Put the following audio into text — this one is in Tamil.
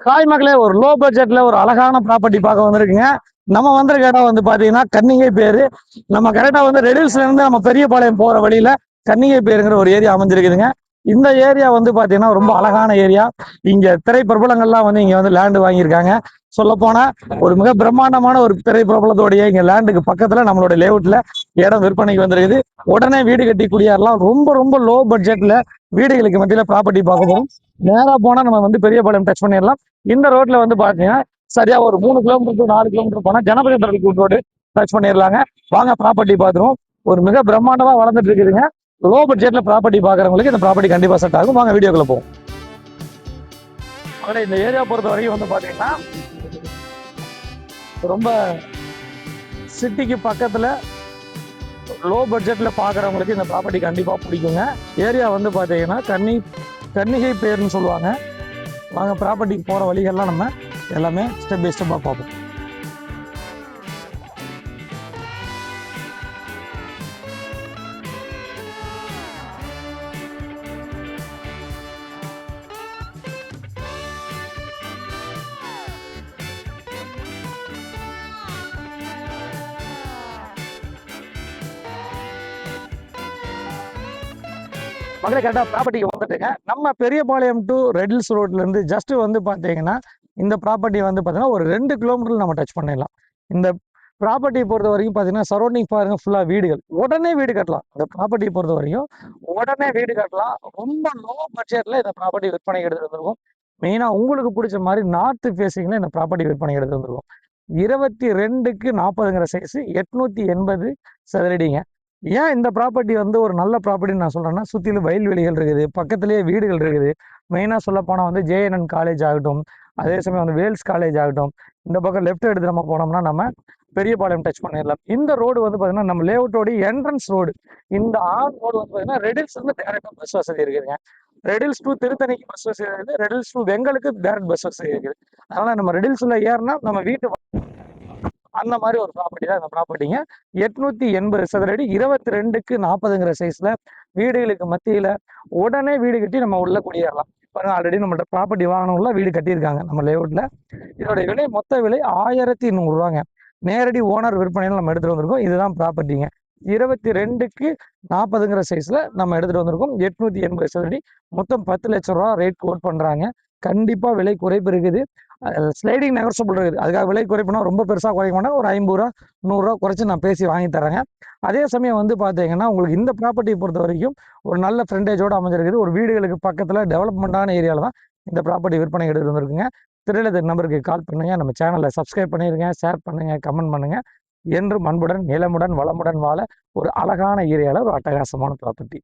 ஹாய் மக்களே ஒரு லோ பட்ஜெட்ல ஒரு அழகான ப்ராப்பர்ட்டி பார்க்க வந்திருக்குங்க. நம்ம வந்திருக்க இடம் வந்து பாத்தீங்கன்னா கன்னிகை பேரு. நம்ம கரெக்டா வந்து ரெடியூஸ்ல இருந்து நம்ம பெரியபாளையம் போற வழியில கன்னிகை பேருங்கிற ஒரு ஏரியா அமைஞ்சிருக்குதுங்க. இந்த ஏரியா வந்து பாத்தீங்கன்னா ரொம்ப அழகான ஏரியா இங்க திரைப்பிரபலங்கள்லாம் வந்து இங்க வந்து லேண்டு வாங்கியிருக்காங்க. சொல்ல போனா ஒரு மிக பிரம்மாண்டமான ஒரு திரை பிரபலத்தோடைய இங்க லேண்டுக்கு பக்கத்துல நம்மளோட லேஅவுட்ல இடம் விற்பனைக்கு வந்திருக்குது. உடனே வீடு கட்டி குடியேறலாம் ரொம்ப ரொம்ப லோ பட்ஜெட்ல வீடுகளுக்கு மத்தியில ப்ராப்பர்ட்டி பார்க்க போறோம் நேரா போனா நம்ம வந்து பெரியபாளையம் டச் பண்ணிடலாம். இந்த ரோட்ல வந்து பாத்தீங்கன்னா சரியா ஒரு மூணு கிலோமீட்டர் நாலு கிலோமீட்டர் போனா ஜனபதி தரலுக்கு ரோடு டச் பண்ணிடலாங்க. வாங்க ப்ராப்பர்ட்டி பார்த்துருவோம். ஒரு மிக பிரம்மாண்டமா வளர்ந்துட்டு இருக்குதுங்க. லோ பட்ஜெட்ல ப்ராப்பர்ட்டி பாக்குறவங்களுக்கு இந்த ப்ராப்பர்ட்டி கண்டிப்பா செட் ஆகும். வாங்க வீடியோக்குள்ள போவோம். மகளே, இந்த ஏரியா பொறுத்த வரைக்கும் வந்து பாத்தீங்கன்னா ரொம்ப சிட்டிக்கு பக்கத்துல லோ பட்ஜெட்ல பாக்குறவங்களுக்கு இந்த ப்ராப்பர்ட்டி கண்டிப்பா பிடிக்குங்க. ஏரியா வந்து பாத்தீங்கன்னா கன்னி கன்னிகை பேர்னு சொல்லுவாங்க. வாங்க ப்ராப்பர்ட்டிக்கு போகிற வழிகள்லாம் நம்ம எல்லாமே ஸ்டெப் பை ஸ்டெப்பாக பார்ப்போம். மகளே கரெக்டாக ப்ராப்பர்ட்டிக்கு வந்துட்டுங்க நம்ம பெரியபாளையம் டு ரெடில்ஸ் ரோட்லேருந்து ஜஸ்ட் வந்து பார்த்தீங்கன்னா இந்த ப்ராப்பர்ட்டி வந்து பார்த்தீங்கன்னா ஒரு ரெண்டு கிலோமீட்டர் நம்ம டச் பண்ணிடலாம். இந்த ப்ராப்பர்ட்டி பொறுத்த வரைக்கும் பார்த்தீங்கன்னா சரௌண்டிங் பாருங்க ஃபுல்லாக வீடுகள். உடனே வீடு கட்டலாம். இந்த ப்ராப்பர்ட்டி பொறுத்த வரைக்கும் உடனே வீடு கட்டலாம். ரொம்ப லோ பட்ஜெட்டில் இந்த ப்ராப்பர்ட்டி விற்பனை எடுத்து வந்திருக்கும். மெயினாக உங்களுக்கு பிடிச்ச மாதிரி நார்த் ஃபேஸிங்கில் இந்த ப்ராப்பர்ட்டி விற்பனை எடுத்து வந்திருக்கும். இருபத்தி ரெண்டுக்கு நாற்பதுங்கிற சைஸ் எட்நூற்றி எண்பது சதுரடிங்க ஏன் இந்த ப்ராப்பர்ட்டி வந்து ஒரு நல்ல ப்ராப்பர்ட்டின்னு நான் சொல்றேன்னா சுற்றிலும் வயல்வெளிகள் இருக்குது பக்கத்துலேயே வீடுகள் இருக்குது. மெயினாக சொல்லப்போனால் வந்து ஜேஎன்என் காலேஜ் ஆகட்டும் அதே சமயம் வந்து வேல்ஸ் காலேஜ் ஆகட்டும் இந்த பக்கம் லெஃப்ட் எடுத்து நம்ம போனோம்னா நம்ம பெரியபாளையம் டச் பண்ணிடலாம். இந்த ரோடு வந்து பார்த்தீங்கன்னா நம்ம லேஅவுட்டோட என்ட்ரன்ஸ் ரோடு இந்த ஆன் ரோடு வந்து பார்த்தீங்கன்னா ரெடில்ஸ் வந்து டேரக்டாக பஸ் வசதி இருக்குதுங்க. ரெடில்ஸ் டூ திருத்தணிக்கு பஸ் வசதி இருக்குது ரெடில்ஸ் டூ வெங்களுக்கு டேரக்ட் பஸ் வசதி இருக்குது. அதனால நம்ம ரெடில்ஸில் ஏறினா நம்ம வீட்டு அந்த மாதிரி ஒரு ப்ராப்பர்ட்டி தான் இந்த ப்ராப்பர்ட்டிங்க எட்நூத்தி எண்பது சதுரடி இருபத்தி ரெண்டுக்கு நாற்பதுங்கிற சைஸ்ல வீடுகளுக்கு மத்தியில உடனே வீடு கட்டி நம்ம உள்ள குடியேறலாம். பாருங்க ஆல்ரெடி நம்மள்ட்ட ப்ராப்பர்ட்டி வாங்கணும்ல வீடு கட்டியிருக்காங்க நம்ம லேஅவுட்ல இதோட விலை மொத்த விலை ஆயிரத்தி நூறுரூவாங்க நேரடி ஓனர் விற்பனையில் நம்ம எடுத்துட்டு வந்திருக்கோம். இதுதான் ப்ராப்பர்ட்டிங்க இருபத்தி ரெண்டுக்கு நாற்பதுங்கிற சைஸ்ல நம்ம எடுத்துட்டு வந்திருக்கோம். எட்நூத்தி எண்பது சதுரடி. மொத்தம் பத்து லட்சம் ரூபா ரேட் கோட் பண்றாங்க. கண்டிப்பாக விலை குறைப்பு இருக்குது ஸ்லைடிங் நெகர்சபிள் இருக்குது அதுக்காக விலை குறைப்புனா ரொம்ப பெருசாக குறைக்க மாட்டாங்க ஒரு ஐம்பது ரூபா நூறுரூவா குறைச்சி நான் பேசி வாங்கி தரேங்க அதே சமயம் வந்து பார்த்தீங்கன்னா உங்களுக்கு இந்த ப்ராப்பர்ட்டியை பொறுத்த வரைக்கும் ஒரு நல்ல ஃப்ரெண்டேஜோடு அமைஞ்சிருக்குது. ஒரு வீடுகளுக்கு பக்கத்தில் டெவலப்மெண்ட்டான ஏரியாவில் தான் இந்த ப்ராப்பர்ட்டி விற்பனை எடுத்து வந்திருக்குங்க. திரையில நம்பருக்கு கால் பண்ணுங்க. நம்ம சேனலை சப்ஸ்கிரைப் பண்ணிருங்க. ஷேர் பண்ணுங்கள் கமெண்ட் பண்ணுங்க. என்றும் அன்புடன் நிலமுடன் வளமுடன் வாழ ஒரு அழகான ஏரியாவில் ஒரு அட்டகாசமான ப்ராப்பர்ட்டி